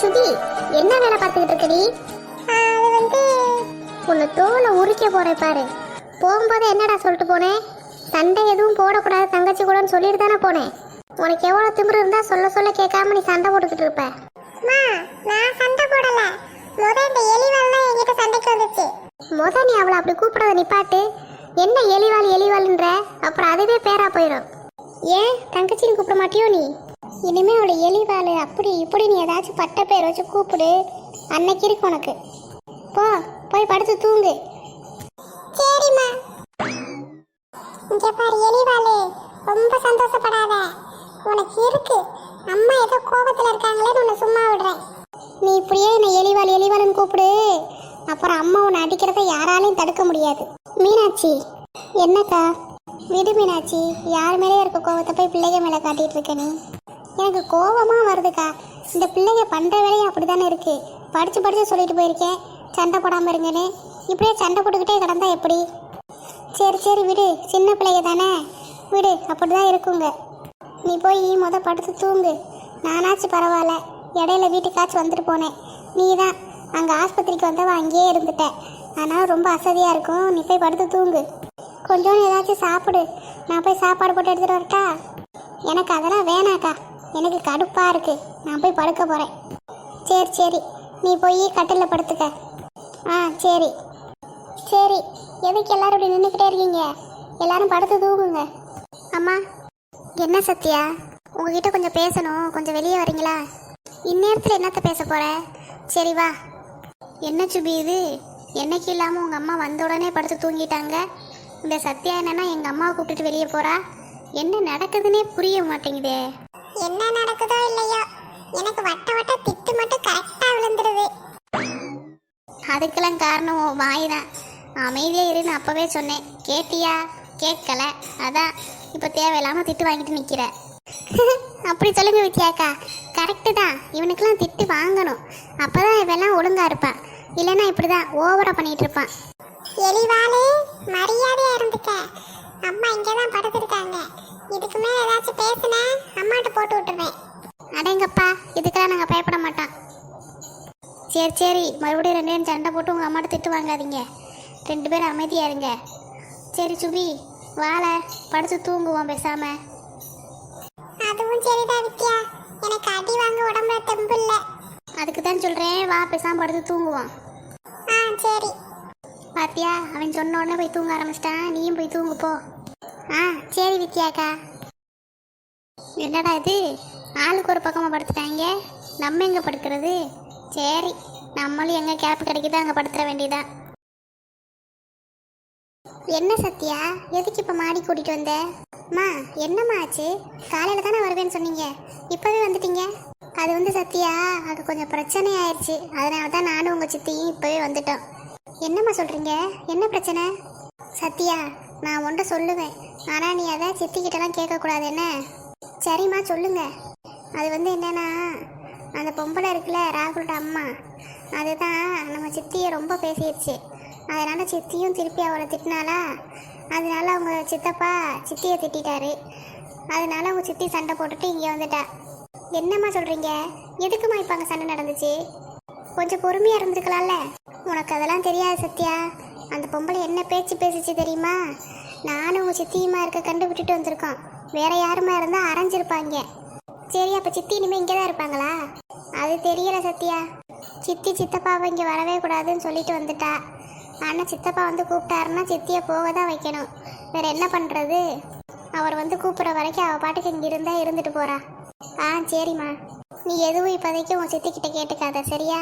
சுதி என்ன வேலை பார்த்துக்கிட்டு இருக்க நீ? அது வந்து உன்னை தோலை உரிக்க போறேன் பாரு. போகும்போது என்னடா சொல்லிட்டு போனேன் சண்டை எதுவும் போடக்கூடாது தங்கச்சி கூடன்னு சொல்லிட்டு தானே போனேன் உனக்கு எவ்வளவு திமிரு இருந்தா சொல்ல சொல்ல கேட்காம நீ சண்டை போட்டுக்கிட்டு இருப்ப. நான் சண்டை போடல. முத இந்த எலிவால் தான் என்கிட்ட சண்டைக்கு வந்துச்சு. முத நீ அவளை அப்படி கூப்பிடுறத நிப்பாட்டு என்ன எலிவாள் எலிவாள்ன்ற? அப்புறம் அதுவே பேரா போயிடும் ஏன் தங்கச்சின்னு கூப்பிட மாட்டியோ நீ? இனிமே அவளை எலிவாள் அப்படி இப்படி நீ ஏதாச்சும் பட்ட பேர் வச்சு கூப்பிடு. அன்னைக்கு இருக்கு உனக்கு. போ போய் படுத்து தூங்கு. சரிம்மா. இங்க பாரு எலிவாளு ரொம்ப சந்தோஷப்படாத. உனக்கு இருக்கு. அம்மா ஏதோ கோபத்துல இருக்காங்களேன்னு உன்னை சும்மா விடுறேன். நீ இப்படியே என்னை எலிவாள் எலிவாள்னு கூப்பிடு. அப்புறம் அம்மா உன்னை அடிக்கிறத யாராலையும் தடுக்க முடியாது. மீனாட்சி என்னக்கா? விடு மீனாட்சி யார் மேலே இருக்க கோவத்தை போய் பிள்ளைங்க மேலே காட்டிட்டு இருக்க நீ? எனக்கு கோபமாக வருதுக்கா. இந்த பிள்ளைங்க பண்ணுற வேலையும் அப்படிதானே இருக்குது படித்து படித்து சொல்லிட்டு போயிருக்கேன். சண்டை போடாமல் இருங்கன்னு. இப்படியே சண்டை போட்டுக்கிட்டே கிடந்தா எப்படி? சரி சரி விடு. சின்ன பிள்ளைங்க தானே. விடு அப்படி தான் இருக்குங்க. நீ போய் முத படுத்து தூங்கு. நானாச்சும் பரவாயில்ல. இடையில வீட்டுக்காச்சும் வந்துட்டு போனேன். நீ தான் அங்கே ஆஸ்பத்திரிக்கு வந்தவ அங்கேயே இருந்துட்டேன். அதனால் ரொம்ப அசதியாக இருக்கும். நீ போய் படுத்து தூங்கு. கொஞ்சோண்டு ஏதாச்சும் சாப்பிடு. நான் போய் சாப்பாடு போட்டு எடுத்துகிட்டு வரட்டா? எனக்கு அதெல்லாம் வேணாக்கா. எனக்கு கடுப்பாக இருக்கு. நான் போய் படுக்க போகிறேன் சரி சரி. நீ போய் கட்டிலில் படுத்துக்க. ஆ சரி. சரி. எதுக்கு எல்லாரும் இப்படி நின்றுக்கிட்டே இருக்கீங்க? எல்லாரும் படுத்து தூங்குங்க. அம்மா என்ன சத்யா? உங்ககிட்ட கொஞ்சம் பேசணும். கொஞ்சம் வெளியே வரீங்களா? இந்நேரத்தில் என்னத்த பேச போகிற சரி வா. என்ன சுபி இது? என்னைக்கு இல்லாமல் உங்கள் அம்மா வந்த உடனே படுத்து தூங்கிட்டாங்க? இந்த சத்யா என்னன்னா எங்கள் அம்மாவை கூப்பிட்டுட்டு வெளியே போகிறா என்ன நடக்குதுன்னே புரிய மாட்டேங்குதே. என்ன நடக்குதோ இல்லையோ? எனக்கு வட்ட வட்ட திட்டு மட்டும் கரெக்டா விழுந்துருது. அதுக்கெல்லாம் காரணம் உன் வாய் தான் அமைதியாக இருன்னு அப்போவே சொன்னேன். கேட்டியா? கேட்கல. அதான் இப்போ தேவையில்லாமல் திட்டு வாங்கிட்டு நிற்கிற அப்படி சொல்லுங்க வித்யாக்கா. கரெக்டு தான். இவனுக்கெல்லாம் திட்டு வாங்கணும். அப்போ தான் இவெல்லாம் ஒழுங்கா இருப்பான். இல்லைன்னா இப்படி தான் ஓவராக பண்ணிட்டு இருப்பான். எலிவாளு மரியாதையா இருந்துக்க. அம்மா இங்கதான் படுத்திருக்காங்க. இதுக்கு மேல ஏதாச்சும் பேசுன அம்மாட்ட போட்டு விட்டுருவேன். அடேங்கப்பா இதுக்கெல்லாம் நாங்கள் பயப்பட மாட்டோம். சரி சரி மறுபடியும் ரெண்டு பேரும் சண்டை போட்டு உங்கள் அம்மாட்ட திட்டு வாங்காதீங்க. ரெண்டு பேரும் அமைதியா இருங்க. சரி சுபி வாழை படுத்து தூங்குவோம் பேசாமல் அதுவும் சரிதான் வித்யா. எனக்கு அடி வாங்க உடம்புல தெம்பு இல்ல. அதுக்கு தான் சொல்கிறேன் வா பேசாம படுத்து தூங்குவோம். ஆ சரி. பாத்தியா அவன் சொன்ன உடனே போய் தூங்க ஆரம்பிச்சிட்டான். நீயும் போய் தூங்கு போ. ஆ சரி வித்யாக்கா. என்னடா இது? ஆளுக்கு ஒரு பக்கமாக படுத்துட்டாங்க. நம்ம எங்கே படுக்கிறது? சரி நம்மளும் எங்கே கேப் கிடைக்குதோ அங்கே படுத்துற வேண்டியதான் என்ன சத்யா எதுக்கு இப்போ மாடி கூட்டிகிட்டு வந்த? அம்மா என்னம்மா ஆச்சு? காலையில் தானே வருவேன்னு சொன்னீங்க. இப்போவே வந்துட்டீங்க. அது வந்து சத்யா அது கொஞ்சம் பிரச்சனை ஆயிடுச்சு அதனால தான் நானும் உங்கள் சித்தியும் இப்போவே வந்துட்டோம். என்னம்மா சொல்கிறீங்க என்ன பிரச்சனை? சத்யா நான் ஒன்றை சொல்லுவேன். ஆனால் நீ அதை சித்திக்கிட்டலாம் கேட்கக்கூடாது என்ன சரிம்மா சொல்லுங்க. அது வந்து என்னென்னா அந்த பொம்பளை இருக்குல்ல ராகுலோட அம்மா. அதுதான் நம்ம சித்தியை ரொம்ப பேசிடுச்சு அதனால் சித்தியும் திருப்பி அவளை திட்டினாலா அதனால அவங்க சித்தப்பா சித்தியை திட்டாரு அதனால அவங்க சித்தி சண்டை போட்டுட்டு இங்கே வந்துட்டா. என்னம்மா சொல்கிறீங்க எதுக்குமா இப்போ அங்கே சண்டை நடந்துச்சு? கொஞ்சம் பொறுமையாக இருந்திருக்கலாம்ல. உனக்கு அதெல்லாம் தெரியாது சத்யா. அந்த பொம்பளை என்ன பேச்சு பேசிச்சு தெரியுமா? நானும் உங்கள் சித்தியுமா இருக்க கண்டு விட்டுட்டு வந்திருக்கோம். வேற யாருமா இருந்தால் அரைஞ்சிருப்பாங்க. சரி அப்போ சித்தி இனிமேல் இங்கே தான் இருப்பாங்களா? அது தெரியல சத்யா. சித்தி சித்தப்பாவை இங்கே வரவே கூடாதுன்னு சொல்லிட்டு வந்துட்டா. ஆனால் சித்தப்பா வந்து கூப்பிட்டாருன்னா சித்தியை போக தான் வைக்கணும். வேற என்ன பண்ணுறது அவர் வந்து கூப்பிட்ற வரைக்கும் அவள் பாட்டுக்கு இங்கே இருந்தால் இருந்துட்டு போகிறா ஆ சரிம்மா. நீ எதுவும் இப்போதைக்கு உன் சித்திக்கிட்ட கேட்டுக்காத சரியா?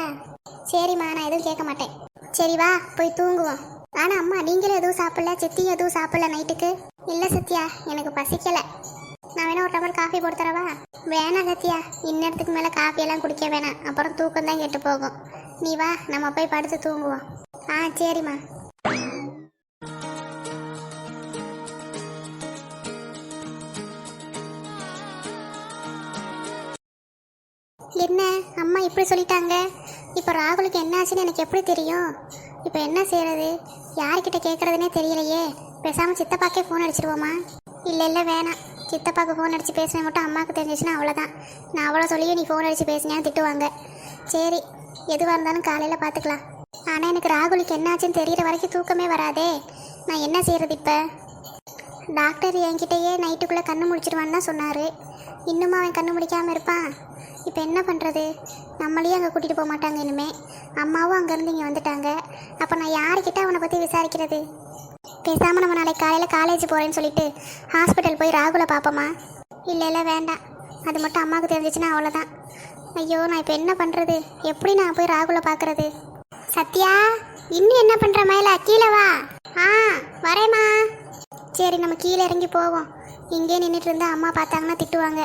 சரிம்மா நான் எதுவும் கேட்க மாட்டேன். சரி வா போய் தூங்குவோம். ஆனா அம்மா நீங்களும் எதுவும் சாப்பிடல? சித்தி எதுவும் சாப்பிடல நைட்டுக்கு? இல்ல சத்யா எனக்கு பசிக்கல. நான் வேணா ஒரு டம்ளர் காஃபி போட்டு தரவா? வேணாம் சத்யா. இந்நேரத்துக்கு மேல காஃபி எல்லாம் குடிக்க வேணாம். அப்புறம் தூக்கம் தான் கெட்டு போகும். நீ வா நம்ம போய் படுத்து தூங்குவோம். ஆ சரிம்மா. என்ன? அம்மா இப்படி சொல்லிட்டாங்க? இப்போ ராகுலுக்கு என்ன ஆச்சுன்னு எனக்கு எப்படி தெரியும்? இப்போ என்ன செய்யறது யார்கிட்ட கேட்கறதுனே தெரியலையே. பேசாமல் சித்தப்பாக்கே ஃபோன் அடிச்சிருவோமா? இல்லை இல்லை வேணாம். சித்தப்பாக்கு ஃபோன் அடித்து பேசினேன் மட்டும் அம்மாவுக்கு தெரிஞ்சிச்சுன்னா அவ்வளோதான் நான் அவ்வளோ சொல்லியும் நீ ஃபோன் அடித்து பேசினேன்னு திட்டுவாங்க. சரி எதுவாக இருந்தாலும் காலையில் பார்த்துக்கலாம் ஆனால் எனக்கு ராகுலுக்கு என்னாச்சுன்னு தெரியிற வரைக்கும் தூக்கமே வராதே. நான் என்ன செய்கிறது இப்போ? டாக்டர் என்கிட்டயே நைட்டுக்குள்ளே கண்ணு முடிச்சிடுவான்னு தான் சொன்னார். இன்னுமா அவன் கண்ணு முடிக்காமல் இருப்பான்? இப்போ என்ன பண்ணுறது நம்மளையும் அங்கே கூட்டிகிட்டு போக மாட்டாங்க இனிமே. அம்மாவும் அங்கேருந்து இங்கே வந்துட்டாங்க. அப்போ நான் யார்கிட்ட அவனை பற்றி விசாரிக்கிறது? பேசாமல் நம்ம நாளைக்கு காலையில் காலேஜ் போகிறேன்னு சொல்லிட்டு ஹாஸ்பிட்டல் போய் ராகுலை பார்ப்போமா இல்லை இல்லை வேண்டாம். அது மட்டும் அம்மாவுக்கு தெரிஞ்சிச்சுன்னா அவ்வளோதான் ஐயோ நான் இப்போ என்ன பண்ணுறது எப்படி நான் போய் ராகுலை பார்க்குறது சத்யா இன்னும் என்ன பண்ணுற மயிலா? கீழே வா. ஆ வரேம்மா. சரி நம்ம கீழே இறங்கி போவோம். இங்கே நின்றுட்டு இருந்தால் அம்மா பார்த்தாங்கன்னா திட்டுவாங்க.